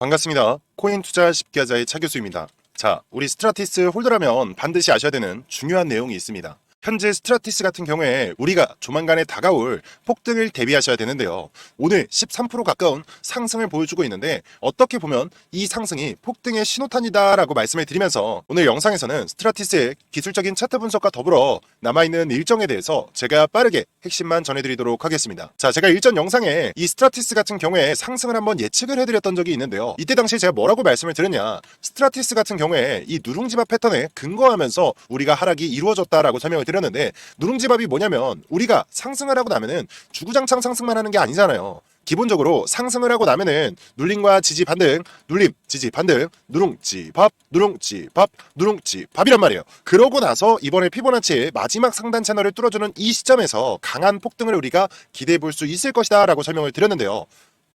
반갑습니다. 코인 투자 쉽게 하자의 차 교수입니다. 자, 우리 스트라티스 홀더라면 반드시 아셔야 되는 중요한 내용이 있습니다. 현재 스트라티스 같은 경우에 우리가 조만간에 다가올 폭등을 대비하셔야 되는데요. 오늘 13% 가까운 상승을 보여주고 있는데 어떻게 보면 이 상승이 폭등의 신호탄이다라고 말씀을 드리면서 오늘 영상에서는 스트라티스의 기술적인 차트 분석과 더불어 남아있는 일정에 대해서 제가 빠르게 핵심만 전해드리도록 하겠습니다. 자, 제가 일전 영상에 이 스트라티스 같은 경우에 상승을 한번 예측을 해드렸던 적이 있는데요. 이때 당시에 제가 뭐라고 말씀을 드렸냐. 스트라티스 같은 경우에 이 누룽지밥 패턴에 근거하면서 우리가 하락이 이루어졌다라고 설명을 드렸는데 누룽지밥이 뭐냐면 우리가 상승을 하고 나면은 주구장창 상승만 하는 게 아니잖아요. 기본적으로 상승을 하고 나면은 눌림과 지지 반등, 눌림, 지지 반등, 누룽지 밥, 누룽지 밥, 누룽지 밥이란 말이에요. 그러고 나서 이번에 피보나치의 마지막 상단 채널을 뚫어주는 이 시점에서 강한 폭등을 우리가 기대해 볼 수 있을 것이다라고 설명을 드렸는데요.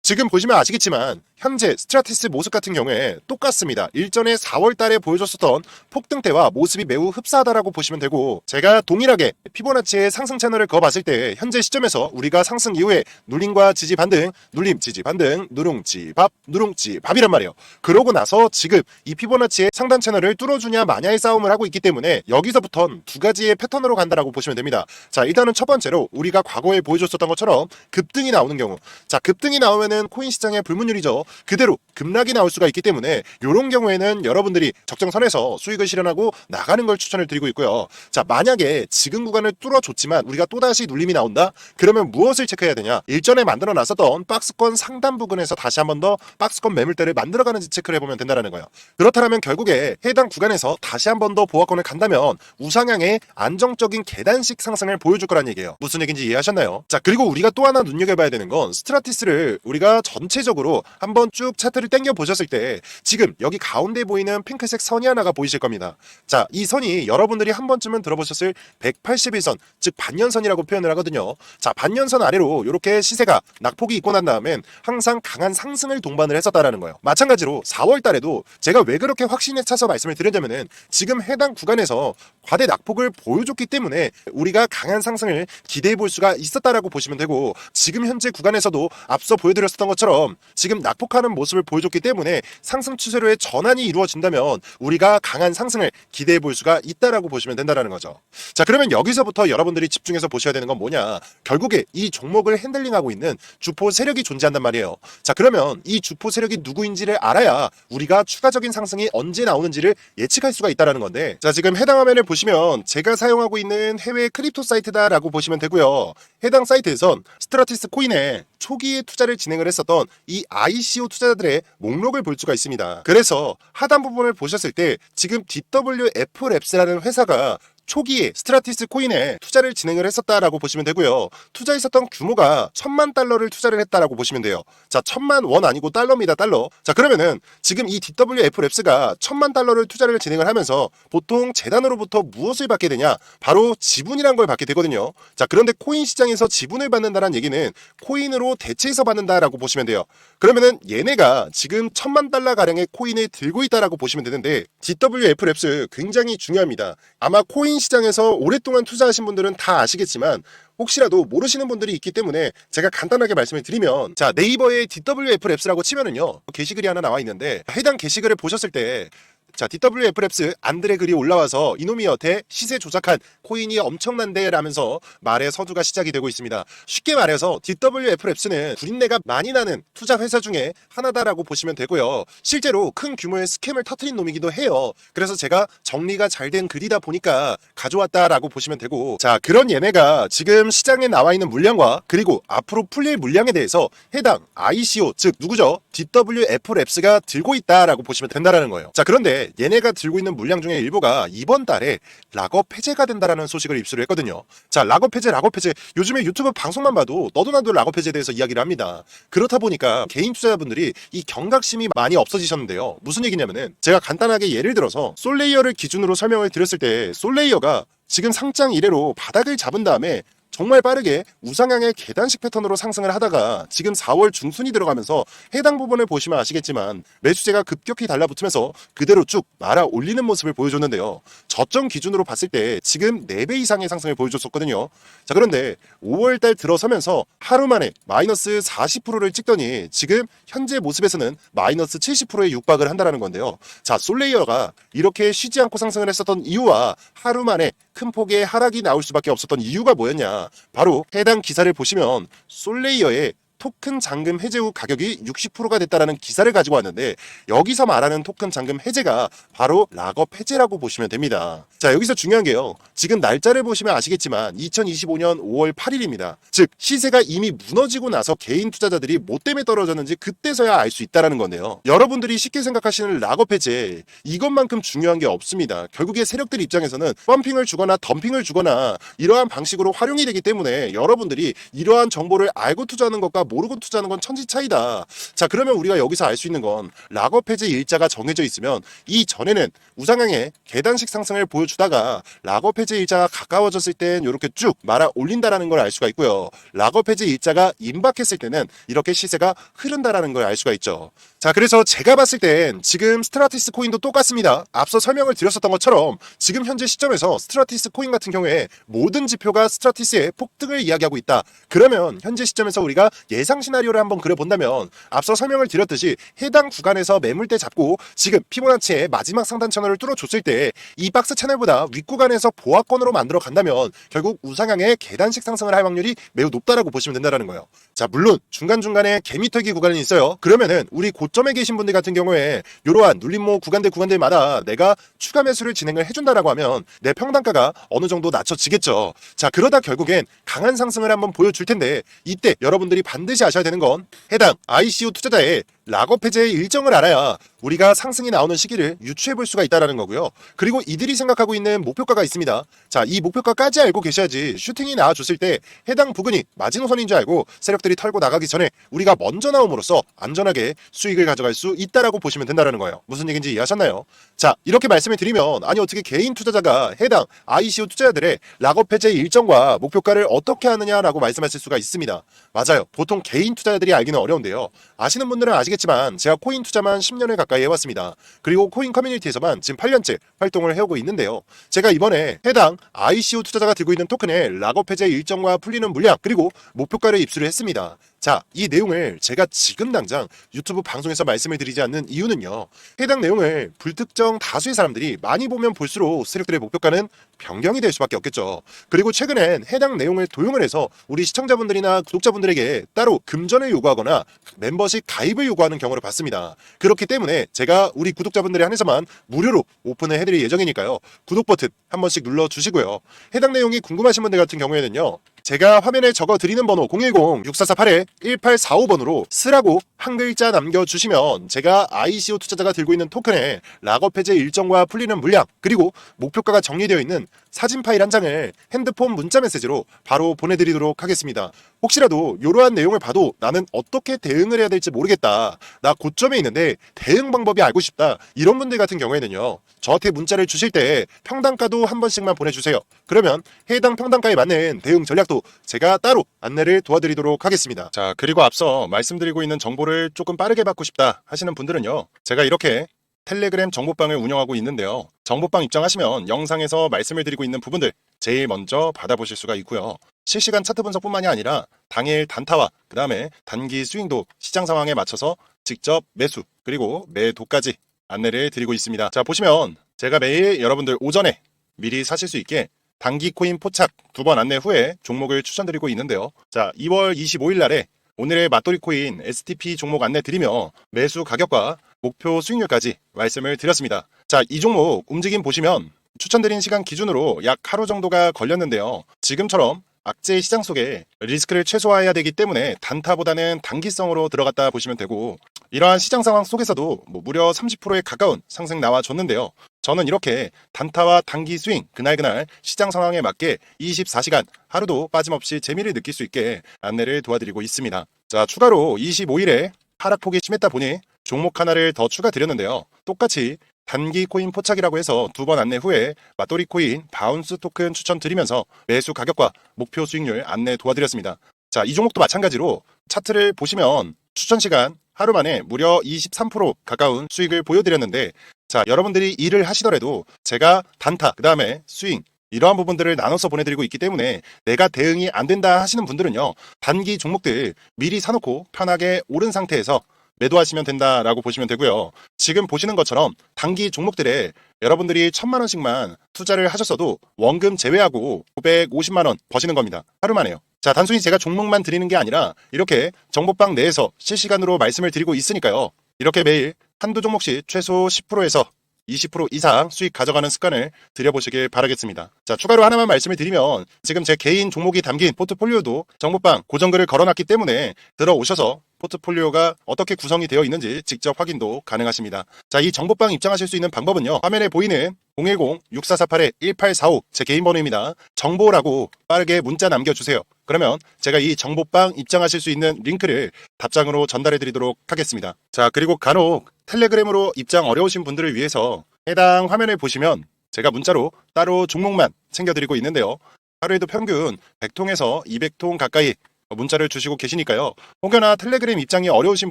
지금 보시면 아시겠지만 현재 스트라티스 모습 같은 경우에 똑같습니다. 일전에 4월 달에 보여줬었던 폭등 때와 모습이 매우 흡사하다라고 보시면 되고 제가 동일하게 피보나치의 상승 채널을 그어봤을 때 현재 시점에서 우리가 상승 이후에 눌림과 지지 반등, 눌림, 지지 반등, 누룽지 밥, 누룽지 밥이란 말이에요. 그러고 나서 지금 이 피보나치의 상단 채널을 뚫어주냐 마냐의 싸움을 하고 있기 때문에 여기서부턴 두 가지의 패턴으로 간다라고 보시면 됩니다. 자 일단은 첫 번째로 우리가 과거에 보여줬었던 것처럼 급등이 나오는 경우 자 급등이 나오면 은 코인 시장의 불문율이죠. 그대로 급락이 나올 수가 있기 때문에 이런 경우에는 여러분들이 적정선에서 수익을 실현하고 나가는 걸 추천을 드리고 있고요. 자 만약에 지금 구간을 뚫어줬지만 우리가 또다시 눌림이 나온다? 그러면 무엇을 체크해야 되냐? 일전에 만들어 놨었던 박스권 상단 부근에서 다시 한 번 더 박스권 매물대를 만들어가는지 체크를 해보면 된다는 거예요. 그렇다면 결국에 해당 구간에서 다시 한 번 더 보합권을 간다면 우상향의 안정적인 계단식 상승을 보여줄 거란 얘기예요. 무슨 얘기인지 이해하셨나요? 자 그리고 우리가 또 하나 눈여겨봐야 되는 건 스트라티스를 우리가 전체적으로 한번 쭉 차트를 당겨 보셨을 때 지금 여기 가운데 보이는 핑크색 선이 하나가 보이실 겁니다. 자 이 선이 여러분들이 한 번쯤은 들어보셨을 181선 즉 반년선이라고 표현을 하거든요. 자 반년선 아래로 이렇게 시세가 낙폭이 있고 난 다음엔 항상 강한 상승을 동반을 했었다라는 거예요. 마찬가지로 4월 달에도 제가 왜 그렇게 확신에 차서 말씀을 드렸냐면은 지금 해당 구간에서 과대 낙폭을 보여줬기 때문에 우리가 강한 상승을 기대해 볼 수가 있었다라고 보시면 되고 지금 현재 구간에서도 앞서 보여드렸 었던 것처럼 지금 낙폭하는 모습을 보여줬기 때문에 상승 추세로의 전환이 이루어진다면 우리가 강한 상승을 기대해 볼 수가 있다라고 보시면 된다라는 거죠. 자 그러면 여기서부터 여러분들이 집중해서 보셔야 되는 건 뭐냐? 결국에 이 종목을 핸들링하고 있는 주포 세력이 존재한단 말이에요. 자 그러면 이 주포 세력이 누구인지를 알아야 우리가 추가적인 상승이 언제 나오는지를 예측할 수가 있다라는 건데 자 지금 해당 화면을 보시면 제가 사용하고 있는 해외 크립토 사이트다라고 보시면 되고요. 해당 사이트에선 스트라티스 코인에 초기에 투자를 진행을 했었던 이 ICO 투자자들의 목록을 볼 수가 있습니다. 그래서 하단 부분을 보셨을 때 지금 DWF 랩스라는 회사가 초기에 스트라티스 코인에 투자를 진행을 했었다라고 보시면 되고요. 투자했었던 규모가 천만 달러를 투자를 했다라고 보시면 돼요. 자, 천만 원 아니고 달러입니다, 달러. 자, 그러면은 지금 이 DWF 랩스가 천만 달러를 투자를 진행을 하면서 보통 재단으로부터 무엇을 받게 되냐? 바로 지분이란 걸 받게 되거든요. 자, 그런데 코인 시장에서 지분을 받는다는 얘기는 코인으로 대체해서 받는다라고 보시면 돼요. 그러면은 얘네가 지금 천만 달러 가량의 코인을 들고 있다라고 보시면 되는데 DWF 랩스 굉장히 중요합니다. 아마 코인 시장에서 오랫동안 투자하신 분들은 다 아시겠지만 혹시라도 모르시는 분들이 있기 때문에 제가 간단하게 말씀을 드리면 자 네이버에 DWF 랩스라고 치면은요 게시글이 하나 나와 있는데 해당 게시글을 보셨을 때 자, DWF 랩스 안드레 글이 올라와서 이놈이 여태 시세 조작한 코인이 엄청난데 라면서 말의 서두가 시작이 되고 있습니다. 쉽게 말해서 DWF 랩스는 구린내가 많이 나는 투자 회사 중에 하나다라고 보시면 되고요. 실제로 큰 규모의 스캠을 터트린 놈이기도 해요. 그래서 제가 정리가 잘 된 글이다 보니까 가져왔다라고 보시면 되고 자, 그런 얘네가 지금 시장에 나와 있는 물량과 그리고 앞으로 풀릴 물량에 대해서 해당 ICO 즉 누구죠? DWF 랩스가 들고 있다라고 보시면 된다라는 거예요. 자, 그런데 얘네가 들고 있는 물량 중에 일부가 이번 달에 락업 해제가 된다라는 소식을 입수를 했거든요. 자, 락업 해제, 락업 해제. 요즘에 유튜브 방송만 봐도 너도 나도 락업 해제에 대해서 이야기를 합니다. 그렇다 보니까 개인 투자자분들이 이 경각심이 많이 없어지셨는데요. 무슨 얘기냐면은 제가 간단하게 예를 들어서 솔레이어를 기준으로 설명을 드렸을 때 솔레이어가 지금 상장 이래로 바닥을 잡은 다음에 정말 빠르게 우상향의 계단식 패턴으로 상승을 하다가 지금 4월 중순이 들어가면서 해당 부분을 보시면 아시겠지만 매수세가 급격히 달라붙으면서 그대로 쭉 말아 올리는 모습을 보여줬는데요. 저점 기준으로 봤을 때 지금 4배 이상의 상승을 보여줬었거든요. 자 그런데 5월달 들어서면서 하루 만에 마이너스 40%를 찍더니 지금 현재 모습에서는 마이너스 70%에 육박을 한다라는 건데요. 자 솔레이어가 이렇게 쉬지 않고 상승을 했었던 이유와 하루 만에 큰 폭의 하락이 나올 수밖에 없었던 이유가 뭐였냐? 바로 해당 기사를 보시면 솔레이어의 토큰 잔금 해제 후 가격이 60%가 됐다라는 기사를 가지고 왔는데 여기서 말하는 토큰 잔금 해제가 바로 락업 해제라고 보시면 됩니다. 자 여기서 중요한 게요. 지금 날짜를 보시면 아시겠지만 2025년 5월 8일입니다. 즉 시세가 이미 무너지고 나서 개인 투자자들이 뭐 때문에 떨어졌는지 그때서야 알 수 있다라는 건데요. 여러분들이 쉽게 생각하시는 락업 해제 이것만큼 중요한 게 없습니다. 결국에 세력들 입장에서는 펌핑을 주거나 덤핑을 주거나 이러한 방식으로 활용이 되기 때문에 여러분들이 이러한 정보를 알고 투자하는 것과 모르고 투자하는 건 천지 차이다. 자 그러면 우리가 여기서 알 수 있는 건 락업 해제 일자가 정해져 있으면 이 전에는 우상향의 계단식 상승을 보여주다가 락업 해제 일자가 가까워졌을 땐 이렇게 쭉 말아 올린다라는 걸 알 수가 있고요. 락업 해제 일자가 임박했을 때는 이렇게 시세가 흐른다라는 걸 알 수가 있죠. 자 그래서 제가 봤을 땐 지금 스트라티스 코인도 똑같습니다. 앞서 설명을 드렸었던 것처럼 지금 현재 시점에서 스트라티스 코인 같은 경우에 모든 지표가 스트라티스의 폭등을 이야기하고 있다. 그러면 현재 시점에서 우리가 예상 시나리오를 한번 그려본다면 앞서 설명을 드렸듯이 해당 구간에서 매물대 잡고 지금 피보나치의 마지막 상단 채널을 뚫어줬을 때 이 박스 채널보다 윗구간에서 보합권으로 만들어 간다면 결국 우상향의 계단식 상승을 할 확률이 매우 높다라고 보시면 된다는 거예요. 자 물론 중간중간에 개미털기 구간이 있어요. 그러면은 우리 고점에 계신 분들 같은 경우에 이러한 눌림목 구간들 구간들마다 내가 추가 매수를 진행을 해준다라고 하면 내 평단가가 어느 정도 낮춰지겠죠. 자 그러다 결국엔 강한 상승을 한번 보여줄 텐데 이때 여러분들이 반드시 아셔야 되는 건 해당 ICO 투자자의 락업 해제의 일정을 알아야 우리가 상승이 나오는 시기를 유추해 볼 수가 있다라는 거고요. 그리고 이들이 생각하고 있는 목표가가 있습니다. 자, 이 목표가까지 알고 계셔야지 슈팅이 나와줬을 때 해당 부근이 마지노선인 줄 알고 세력들이 털고 나가기 전에 우리가 먼저 나옴으로써 안전하게 수익을 가져갈 수 있다라고 보시면 된다라는 거예요. 무슨 얘기인지 이해하셨나요? 자, 이렇게 말씀을 드리면 아니 어떻게 개인 투자자가 해당 ICO 투자자들의 락업 해제 일정과 목표가를 어떻게 하느냐라고 말씀하실 수가 있습니다. 맞아요. 보통 개인 투자자들이 알기는 어려운데요. 아시는 분들은 아시겠지만 제가 코인 투자만 10년을 가까이 해왔습니다. 그리고 코인 커뮤니티에서만 지금 8년째 활동을 해오고 있는데요. 제가 이번에 해당 ICO 투자자가 들고 있는 토큰의 락업 해제 일정과 풀리는 물량 그리고 목표가를 입수를 했습니다. 자, 이 내용을 제가 지금 당장 유튜브 방송에서 말씀을 드리지 않는 이유는요. 해당 내용을 불특정 다수의 사람들이 많이 보면 볼수록 세력들의 목표가는 변경이 될 수밖에 없겠죠. 그리고 최근엔 해당 내용을 도용을 해서 우리 시청자분들이나 구독자분들에게 따로 금전을 요구하거나 멤버십 가입을 요구하는 경우를 봤습니다. 그렇기 때문에 제가 우리 구독자분들에 한해서만 무료로 오픈을 해드릴 예정이니까요. 구독 버튼 한 번씩 눌러주시고요. 해당 내용이 궁금하신 분들 같은 경우에는요. 제가 화면에 적어 드리는 번호 010-6448-1845번으로 쓰라고 한 글자 남겨주시면 제가 ICO 투자자가 들고 있는 토큰의 락업 해제 일정과 풀리는 물량 그리고 목표가가 정리되어 있는 사진 파일 한 장을 핸드폰 문자 메시지로 바로 보내드리도록 하겠습니다. 혹시라도 이러한 내용을 봐도 나는 어떻게 대응을 해야 될지 모르겠다. 나 고점에 있는데 대응 방법이 알고 싶다. 이런 분들 같은 경우에는요. 저한테 문자를 주실 때 평단가도 한 번씩만 보내주세요. 그러면 해당 평단가에 맞는 대응 전략도 제가 따로 안내를 도와드리도록 하겠습니다. 자, 그리고 앞서 말씀드리고 있는 정보를 조금 빠르게 받고 싶다 하시는 분들은요. 제가 이렇게 텔레그램 정보방을 운영하고 있는데요. 정보방 입장하시면 영상에서 말씀을 드리고 있는 부분들 제일 먼저 받아보실 수가 있고요. 실시간 차트 분석뿐만이 아니라 당일 단타와 그 다음에 단기 스윙도 시장 상황에 맞춰서 직접 매수 그리고 매도까지 안내를 드리고 있습니다. 자 보시면 제가 매일 여러분들 오전에 미리 사실 수 있게 단기 코인 포착 두 번 안내 후에 종목을 추천드리고 있는데요. 자 2월 25일 날에 오늘의 맞돌이 코인 STP 종목 안내 드리며 매수 가격과 목표 수익률까지 말씀을 드렸습니다. 자, 이 종목 움직임 보시면 추천드린 시간 기준으로 약 하루 정도가 걸렸는데요. 지금처럼 악재 시장 속에 리스크를 최소화해야 되기 때문에 단타보다는 단기성으로 들어갔다 보시면 되고 이러한 시장 상황 속에서도 뭐 무려 30%에 가까운 상승 나와줬는데요. 저는 이렇게 단타와 단기 스윙 그날그날 시장 상황에 맞게 24시간 하루도 빠짐없이 재미를 느낄 수 있게 안내를 도와드리고 있습니다. 자, 추가로 25일에 하락폭이 심했다 보니 종목 하나를 더 추가드렸는데요. 똑같이 단기 코인 포착이라고 해서 두 번 안내 후에 맞돌이 코인 바운스 토큰 추천드리면서 매수 가격과 목표 수익률 안내 도와드렸습니다. 자, 이 종목도 마찬가지로 차트를 보시면 추천 시간 하루 만에 무려 23% 가까운 수익을 보여드렸는데 자, 여러분들이 일을 하시더라도 제가 단타, 그 다음에 스윙, 이러한 부분들을 나눠서 보내드리고 있기 때문에 내가 대응이 안 된다 하시는 분들은요, 단기 종목들 미리 사놓고 편하게 오른 상태에서 매도하시면 된다라고 보시면 되고요. 지금 보시는 것처럼 단기 종목들에 여러분들이 천만 원씩만 투자를 하셨어도 원금 제외하고 950만 원 버시는 겁니다. 하루 만에요. 자, 단순히 제가 종목만 드리는 게 아니라 이렇게 정보방 내에서 실시간으로 말씀을 드리고 있으니까요. 이렇게 매일 한두 종목씩 최소 10%에서 20% 이상 수익 가져가는 습관을 들여보시길 바라겠습니다. 자, 추가로 하나만 말씀을 드리면 지금 제 개인 종목이 담긴 포트폴리오도 정보방 고정글을 걸어놨기 때문에 들어오셔서 포트폴리오가 어떻게 구성이 되어 있는지 직접 확인도 가능하십니다. 자, 이 정보방 입장하실 수 있는 방법은요. 화면에 보이는 010-6448-1845 제 개인 번호입니다. 정보라고 빠르게 문자 남겨주세요. 그러면 제가 이 정보방 입장하실 수 있는 링크를 답장으로 전달해 드리도록 하겠습니다. 자, 그리고 간혹 텔레그램으로 입장 어려우신 분들을 위해서 해당 화면을 보시면 제가 문자로 따로 종목만 챙겨드리고 있는데요. 하루에도 평균 100통에서 200통 가까이 문자를 주시고 계시니까요. 혹여나 텔레그램 입장이 어려우신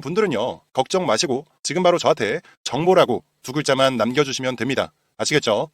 분들은요. 걱정 마시고 지금 바로 저한테 정보라고 두 글자만 남겨주시면 됩니다. 아시겠죠?